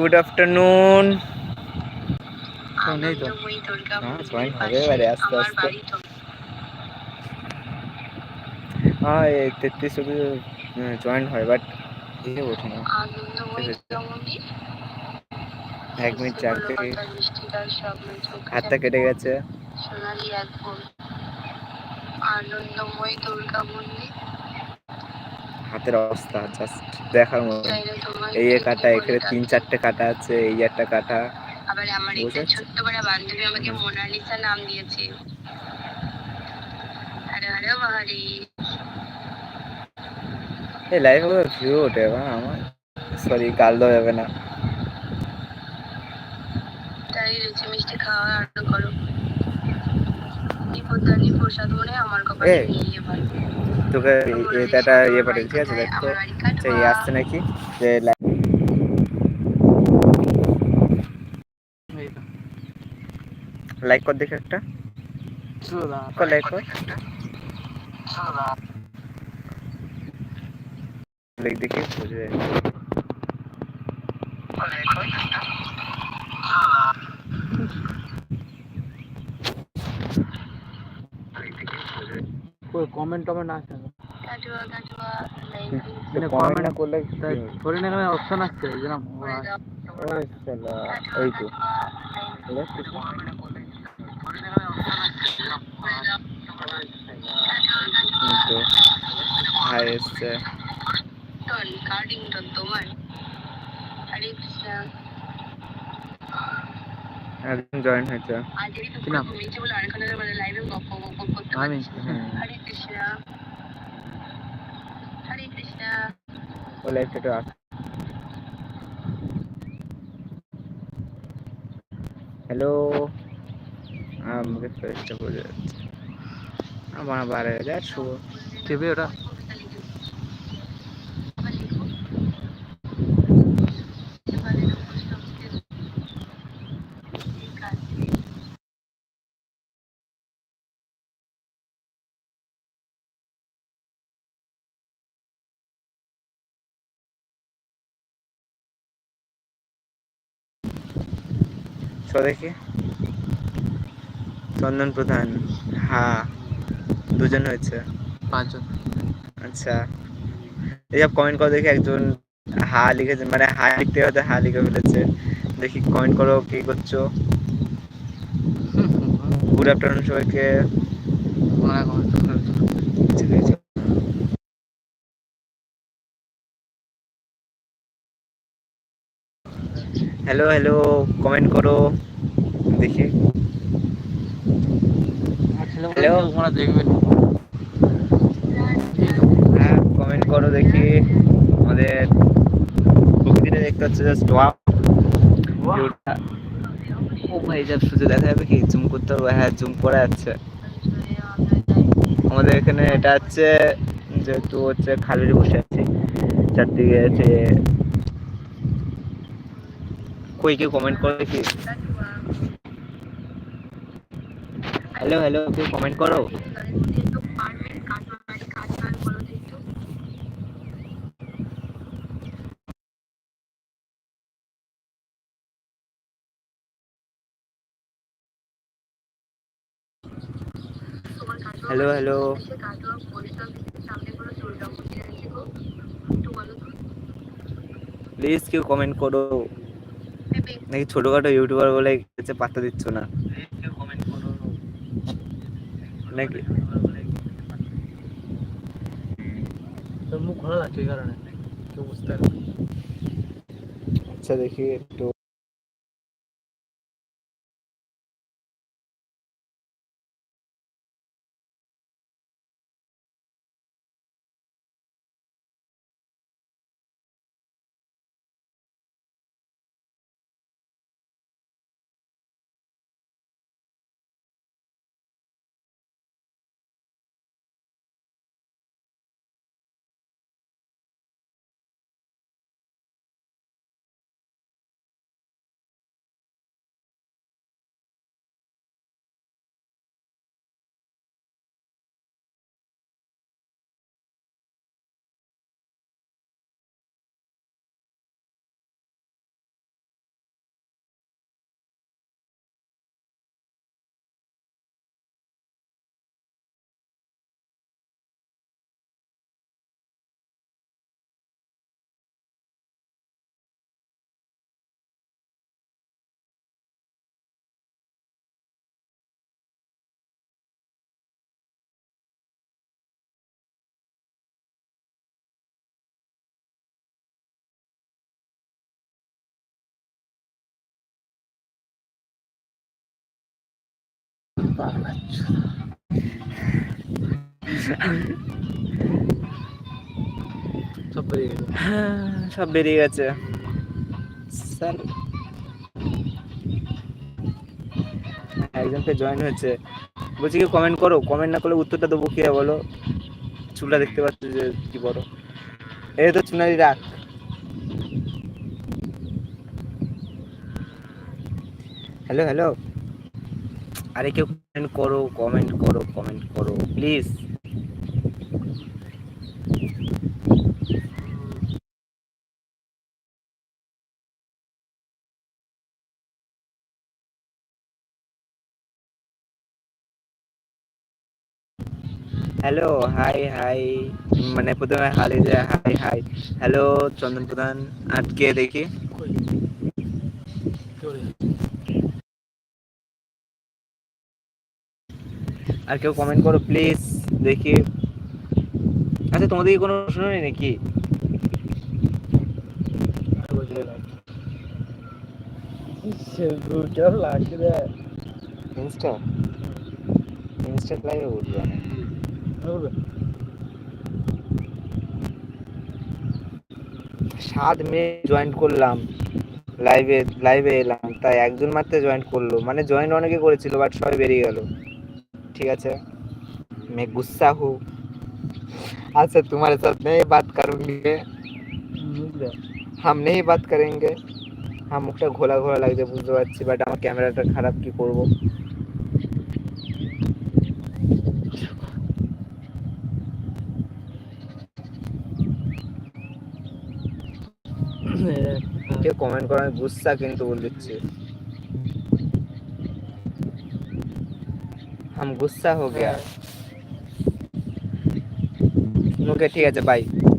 Good afternoon নেই তো হ্যাঁ জয়েন হবে এবারে আস্তে আস্তে হ্যাঁ এই তেত্রিশ শুধু জয়েন হয় বাট ইয়ে ওঠে না এক মিনিট চার থেকে হাতটা কেটে গেছে সোনালি এক আনন্দময় দুর্গা মন্দির হাতের অবস্থা জাস্ট দেখার মতো। এই কাটা এখানে তিন চারটে কাটা আছে এই একটা কাটা। আবার আমার একটা বান্ধবী আমাকে মোনালিসা নাম দিয়েছে। হরে মহারি এই কোনো ভিউ ওঠে বা আমার। সরি গাল দেওয়া যাবে না। তাই লুচি মিষ্টি খাওয়া আরম্ভ করো। মনে এবার তোকে এটা একটা ইয়ে পাঠিয়ে ঠিক আছে? দেখতো ইয়ে আসছে নাকি? যে লাইক কর দেখে একটা। লাইক কর লাইক দেখি বুঝে যায়। কমেন্ট টমেন্ট না মানে comment না করলে ধরে নেন অপশন আসছে দাও ওই শালা, এই তো হাই এসছে। টন কার্ডিং তোমার। হরে কৃষ্ণ। একজন জয়েন হয়েছে। তো কি নাম? বলে মানে আমি। হরে কৃষ্ণ। হরে কৃষ্ণ। ও লাইফটা একটু আস হ্যালো আমাকে ফেসটা বোঝা যাচ্ছে আমার বারে টিভি ওটা? চ দেখি। চন্দন প্রধান। হ্যাঁ দুজন হয়েছে। পাঁচজন। আচ্ছা এইসব কমেন্ট করো দেখি একজন হা লিখেছে মানে হা লিখতে হয়তো হা লিখে ফেলেছে। দেখি কমেন্ট করো কি করছ। গুড আফটারনুন সবাইকে। ঠিক আছে হ্যালো হ্যালো কমেন্ট করো দেখি। দেখবে হ্যাঁ কমেন্ট করো দেখি। আমাদের প্রকৃতিটা দেখতে হচ্ছে জাস্ট ওয়াও ও ভাই যা শুধু দেখা যাবে কি? জুম করতে হবে। হ্যাঁ জুম করা যাচ্ছে। আমাদের এখানে এটা হচ্ছে যেহেতু হচ্ছে খালুরি বসে আছি চারদিকে আছে কই কেউ কমেন্ট করে দেখি হ্যালো হ্যালো কেউ কমেন্ট করো হ্যালো হ্যালো প্লিজ কেউ কমেন্ট করো নাকি ছোটখাটো ইউটিউবার বলে হচ্ছে পাত্তা দিচ্ছ না? নাকি? মুখ ভালো লাগছে এই কারণে? কেউ বুঝতে পারবে আচ্ছা দেখি একটু। হ্যাঁ, সব বেরিয়ে গেছে। স্যার একজনকে জয়েন হয়েছে। বলছি কি কমেন্ট করো। কমেন্ট না করলে উত্তরটা দেবো কি বলো? চুলটা দেখতে পাচ্ছ যে কি বড়। এই তো চুনারি রাখ হ্যালো হ্যালো আরে কেউ কমেন্ট করো কমেন্ট করো কমেন্ট করো প্লিজ হ্যালো হাই হাই মানে প্রথমে হালে যায় হাই হাই হ্যালো চন্দন প্রধান আটকে দেখি। আর কেউ কমেন্ট করো প্লিজ দেখি। আচ্ছা তোমাদের কোনো প্রশ্ন নেই নাকি? ইনস্টা ইনস্টা লাইভে উঠবে সাত মিনিট জয়েন করলাম। লাইভে লাইভে এলাম তাই একজন মাত্র জয়েন করল। মানে জয়েন অনেকে করেছিল বাট সবাই বেরিয়ে গেল। ঠিক আছে मैं गुस्सा हूँ अच्छा तुम्हारे साथ नहीं बात करूंगी हम नहीं बात करेंगे হ্যাঁ মুখটা ঘোলা ঘোলা লাগছে বুঝতে পারছি বাট আমার ক্যামেরাটা খারাপ কি করব কেউ কমেন্ট করে আমি গুস্সা কিন্তু বলে দিচ্ছি हम गुस्सा हो गया ओके ठीक है बाय